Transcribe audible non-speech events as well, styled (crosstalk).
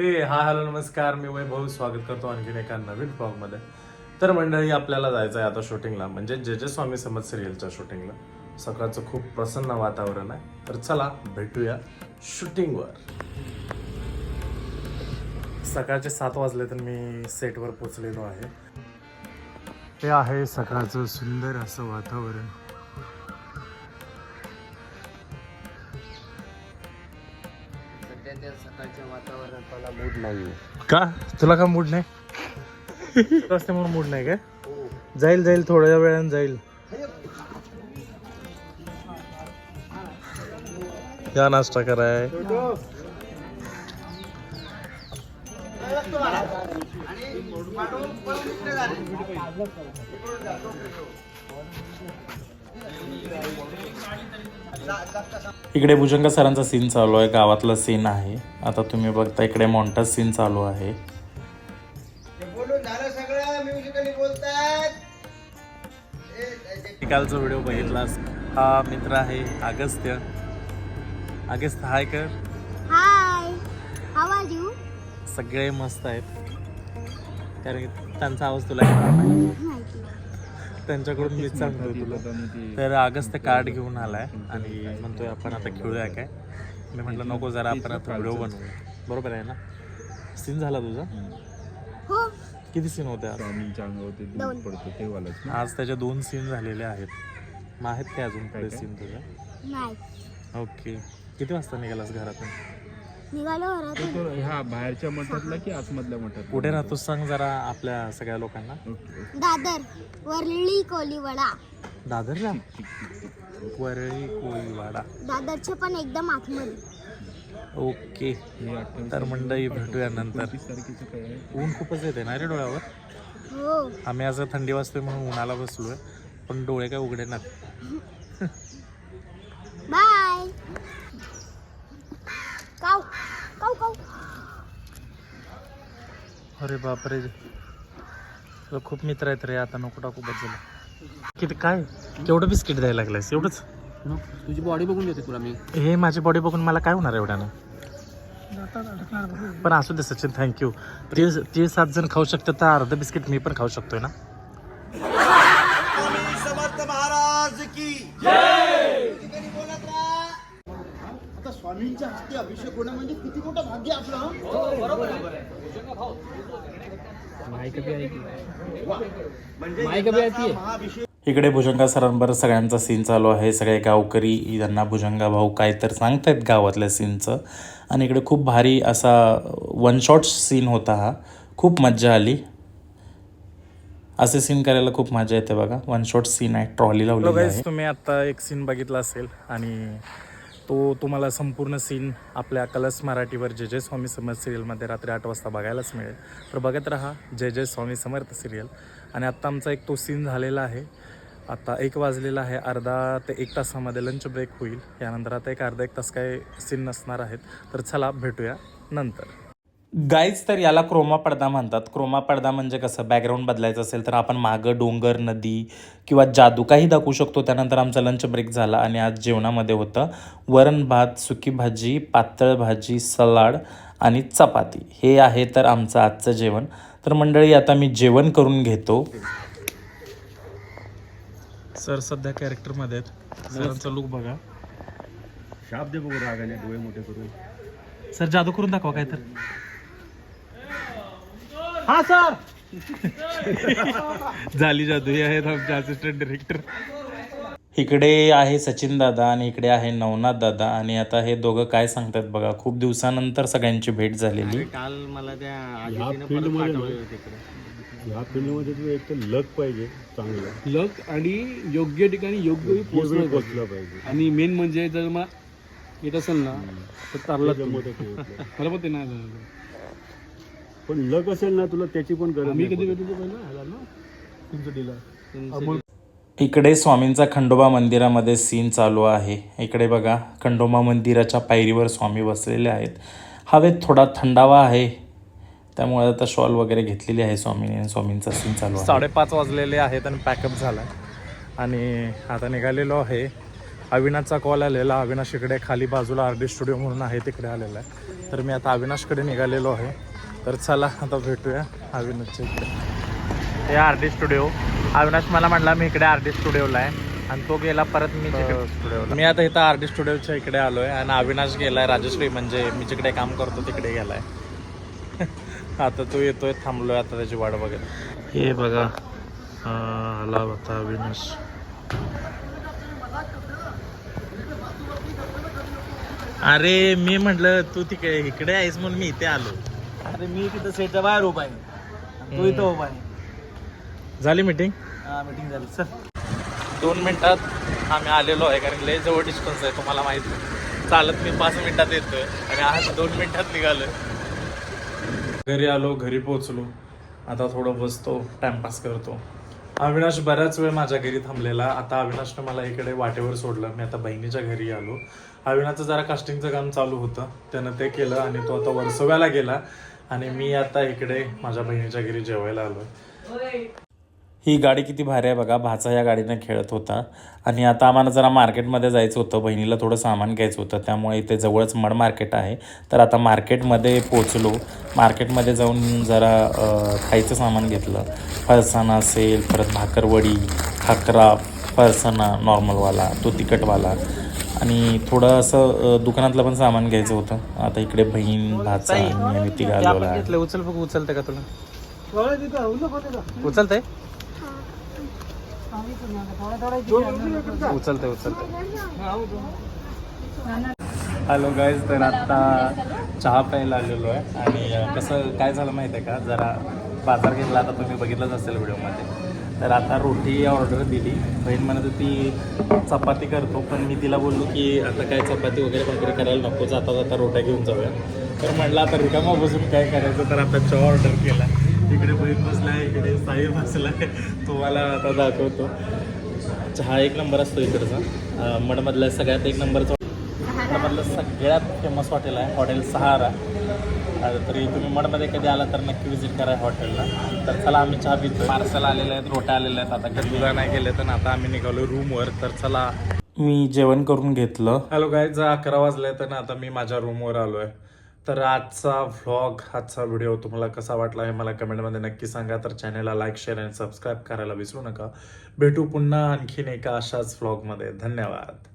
हे हा हॅलो नमस्कार. मी वैभव स्वागत करतो आणखीन एका नवीन ब्लॉगमध्ये. तर मंडळी आपल्याला जायचं आहे आता शूटिंगला म्हणजे जे जे स्वामी समज सिरियलच्या शूटिंगला. सकाळचं खूप प्रसन्न वातावरण आहे. तर चला भेटूया शूटिंगवर. सकाळचे सात वाजले तर मी सेटवर पोचलेलो आहे. हे आहे सकाळचं सुंदर असं वातावरण. सध्या त्या सकाळच्या वातावरणात मला मूड नाही का? तुला का मूड नाही? रस्त्यामुळे मूड नाही काय जाईल जाईल थोड्या वेळानं जाईल. या नाश्ता कराय. इकडे भुजंग सरांचा सीन चालू आहे. गावातला सीन आहे. आता तुम्ही बघता इकडे मोंटा सीन चालू आहे. कालचा व्हिडिओ बघितलास हा मित्र आहे अगस्त्य अगस्त्य हाय कर. हाय हाव आर यू सगळे मस्त आहेत. कारण की त्यांचा आवाज तुला येणार नाही. त्यांच्याकडून मीच सांगतो तुला. तर अगस्त्य कार्ड घेऊन आलाय आणि म्हणतोय आपण आता खेळूया काय? मी म्हटलं नको जरा आपण आता व्हिडिओ बनवूया बरोबर आहे ना? सीन झाला तुझा? हो. किती सीन होते आज? त्याच्या दोन सीन झालेले आहेत. मग आहेत काय अजून काय? सीन तुझा? नाही. ओके. किती वाजता निघालास घरातून? निघालो घरातून. तो ह्या बाहेरच्या मठातला की आतमधल्या मठात कुठे राहतो सांग जरा आपल्या सगळ्या लोकांना. दादर वरळी कोलीवाडा. दादरला वरळी कोळीवाडा दादरच्या पण एकदम आतमध्ये. ओके. तर मंडळी भेटूया नंतर. एकोणतीस तारखेचं काय आहे? ऊन खूपच येते ना रे डोळ्यावर? हो. आम्ही असं थंडी वाजते म्हणून उन्हाला बसलोय पण डोळे काय उघडे ना बाय काव काव काव अरे बापरे. तुला खूप मित्र आहेत रे आता नको टाकू बस झालं किती काय? केवढं बिस्किट द्यायला लागलायस? एवढंच? तुझी बॉडी बघून देते तुला मी. हे माझी बॉडी बघून मला काय होणार एवढ्यानं? पण असू दे सचिन थँक्यू ते ते सात जण खाऊ शकतात तर अर्ध बिस्किट मी पण खाऊ शकतोय ना समर्थ महाराज की ठिकाणी बोलत राहा आता स्वामींच्या हस्ते अभिषेक होणं म्हणजे किती मोठं भाग्य आपलं हं? बरोबर म्हणजे महाअभिषेक इकडे भुजंगा सरांवर सगळ्यांचा सीन चालू आहे. सगळे गावकरी त्यांना भुजंगा भाऊ काय तर सांगतायत गावातल्या सीनचं आणि इकडे खूप भारी असा वन शॉट सीन होता हा. खूप मज्जा आली. असे सीन करायला खूप मजा येते बघा. वन शॉट सीन आहे. ट्रॉली लावली आहे. तुम्ही आता एक सीन बघितला असेल आणि तो तुम्हाला संपूर्ण सीन आपल्या कलर्स मराठीवर जे जय स्वामी समर्थ सिरियलमध्ये रात्री आठ वाजता बघायलाच मिळेल. तर बघत राहा जय जय स्वामी समर्थ सिरियल आणि आत्ता आमचा एक तो सीन झालेला आहे. आता एक वाजलेला आहे अर्धा ते एक तासामध्ये लंच ब्रेक होईल. यानंतर आता एक अर्धा एक तास काय सीन नसणार आहेत. तर चला भेटूया नंतर. गाईज तर याला क्रोमा पडदा म्हणतात. क्रोमा पडदा म्हणजे कसं? बॅकग्राऊंड बदलायचं असेल तर आपण मागं डोंगर नदी किंवा जादू काही दाखवू शकतो. त्यानंतर आमचा लंच ब्रेक झाला आणि आज जेवणामध्ये होतं वरण भात सुकी भाजी पातळ भाजी सलाड आणि चपाती. हे आहे तर आमचं आजचं जेवण. तर मंडळी आता मी जेवण करून घेतो. सर सध्या कॅरेक्टरमध्ये आहेत. सरांचा लुक बघा. शाप दे बघू रागाने डोळे मोठे करून. सर जादू करून दाखवा काय तर हा सर. झाली जादू हे आहेत आमचे असिस्टंट डिरेक्टर इकडे आहे सचिन दादा आणि इकडे आहे नवनाथ दादा. आणि आता हे दोघं काय सांगतात बघा खूप दिवसानंतर सगळ्यांची भेट झालेली. काल मला त्या ह्या field परत पाठवलं ह्या फील्डमध्ये तुला एक तर लक पाहिजे चांगलं. लक आणि योग्य ठिकाणी योग्य वेळी वेळी पोचलं पाहिजे. आणि मेन म्हणजे जर मग येत असेल ना तर तारला ते जमत होते. इथलं. मला पण ते नाही झालं. पण लक असेल ना तुला त्याची पण गरज नाही कधी. भेटलो पहिला इकडे स्वामींचा खंडोबा मंदिरामध्ये सीन चालू आहे. इकडे बघा खंडोबा मंदिराच्या पायरीवर स्वामी बसलेले आहेत. हवेत थोडा थंडावा आहे. त्यामुळे आता शॉल वगैरे घेतलेली आहे स्वामीने आणि स्वामींचा सीन चालू आहे. साडेपाच वाजलेले आहेत आणि पॅकअप झाला. आणि आता निघालेलो आहे. अविनाशचा कॉल आलेला. अविनाश इकडे खाली बाजूला आर डी स्टुडिओ म्हणून आहे तिकडे आलेला आहे. तर मी आता अविनाशकडे निघालेलो आहे. तर चला आता भेटूया अविनाशच्या इकडे. हे आर डी स्टुडिओ. अविनाश मला म्हणला मी इकडे आर डी स्टुडिओला आहे. आणि तो गेला परत मी स्टुडिओला. मी आता इथं आर डी स्टुडिओच्या इकडे आलो आहे आणि अविनाश गेलाय राजश्री म्हणजे मी जिकडे काम करतो तिकडे गेलाय. (laughs) आता तो येतोय थांबलोय आता त्याची वाट बघत. हे बघा आला होता अविनाश. अरे मी म्हटलं तू तिकडे इकडे आहेस म्हणून मी इथे आलो. अरे मी तिथं सेटच्या बाहेर उभा आहे. तू इथं उभा आहे. झाली मीटिंग हा मीटिंग झाली. सर दोन मिनिटात आम्ही आलेलो आहे कारण लय जवळ डिस्टन्स आहे तुम्हाला माहिती आहे. चालत मी पाच मिनिटात येतोय आणि आज दोन मिनिटात निघालोय. घरी आलो घरी पोहोचलो. आता थोडं बसतो टाइमपास करतो. अविनाश बऱ्याच वेळ माझ्या घरी थांबलेला. आता अविनाशनं मला इकडे वाटेवर सोडलं. मी आता बहिणीच्या घरी आलो. अविनाशचं जरा कास्टिंगचं काम चालू होतं. त्यानं ते केलं आणि तो आता वर्सव्याला गेला. आणि मी आता इकडे माझ्या बहिणीच्या घरी जेवायला आलोय. ही गाडी किती भारी आहे बघा. भाचा या गाडीने खेळत होता. आणि आता आम्हाला जरा मार्केटमध्ये जायचं होतं. बहिणीला थोडं सामान घ्यायचं होतं. त्यामुळे इथे जवळच मड मार्केट आहे. तर आता मार्केटमध्ये पोचलो मार्केटमध्ये जाऊन जरा खायचं सामान घेतलं. फरसाणा असेल परत भाकरवडी खाकरा फरसाणा नॉर्मलवाला तो तिखटवाला. आणि थोडं असं दुकानातलं पण सामान घ्यायचं होतं. आता इकडे बहीण भाचा आणि तिघं उचल बघ उचलतंय का तुला? उचलतंय? उचलते उचलते. हॅलो गाईज तर आत्ता चहा प्यायला आलेलो आहे. आणि कसं काय झालं माहिती आहे का? जरा बाजार घेतला आता तुम्ही बघितलंच असेल व्हिडिओमध्ये. तर आता रोटी ऑर्डर दिली. बहीण म्हणत होती चपाती करतो. पण मी तिला बोललो की आता काय चपाती वगैरे वगैरे करायला नको. जाता जाता रोट्या घेऊन जाऊया. तर म्हटलं आता रिकामा बसून काय करायचं? तर आता चहा ऑर्डर केला. इकडे बहीण बसलाय इकडे साई बसलाय. तुम्हाला आता दाखवतो. चहा एक नंबर असतो इकडचा. मडमधला सगळ्यात एक नंबरचा मडमधलं सगळ्यात फेमस हॉटेल आहे हॉटेल सहारा. तरी तुम्ही मडमध्ये कधी आला तर नक्की विजिट करा हॉटेलला. तर चला आम्ही चहा पितो. पार्सल आलेले आहेत रोट्या आलेल्या आहेत. आता घरी नाही गेले तर आता आम्ही निघालो रूमवर तर चला. मी जेवण करून घेतलं. हॅलो गाय जर अकरा वाजले तर ना आता मी माझ्या रूमवर आलो आहे तर आजचा व्लॉग आजचा व्हिडिओ तुम्हाला कसा वाटला हे मला कमेंटमध्ये नक्की सांगा. तर चॅनलला लाईक शेअर आणि सबस्क्राईब करायला विसरू नका. भेटू पुन्हा आणखीन एका अशाच व्लॉगमध्ये धन्यवाद.